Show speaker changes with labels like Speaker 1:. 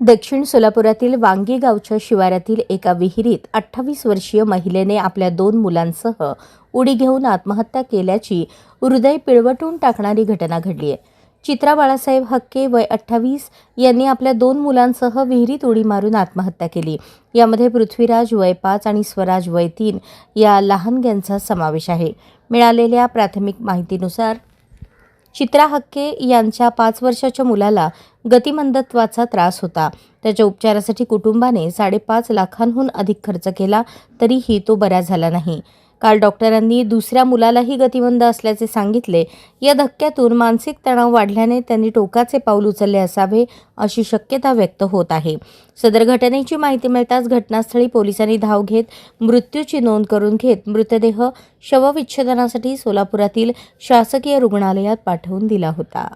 Speaker 1: दक्षिण सोलापुरातील वांगी गावच्या शिवारातील एका विहिरीत अठ्ठावीस वर्षीय महिलेने आपल्या दोन मुलांसह उडी घेऊन आत्महत्या केल्याची हृदय पिळवटून टाकणारी घटना घडली आहे. चित्रा बाळासाहेब हक्के वय अठ्ठावीस यांनी आपल्या दोन मुलांसह विहिरीत उडी मारून आत्महत्या केली. यामध्ये पृथ्वीराज वय पाच आणि स्वराज वय तीन या लहानग्यांचा समावेश आहे. मिळालेल्या प्राथमिक माहितीनुसार चित्रा हक्के यांच्या पाच वर्षाच्या मुलाला गतिमंदत्वाचा त्रास होता. त्याच्या उपचारासाठी कुटुंबाने साडेपाच लाखांहून अधिक खर्च केला तरीही तो बरा झाला नाही. काल डॉक्टरांनी दुसऱ्या मुलालाही गतिमंद असल्याचे सांगितले. या धक्क्यातून मानसिक तणाव वाढल्याने त्यांनी टोकाचे पाऊल उचलले असावे अशी शक्यता व्यक्त होत आहे. सदर घटनेची माहिती मिळताच घटनास्थळी पोलिसांनी धाव घेत मृत्यूची नोंद करून घेत मृतदेह शवविच्छेदनासाठी सोलापुरातील शासकीय रुग्णालयात पाठवून दिला होता.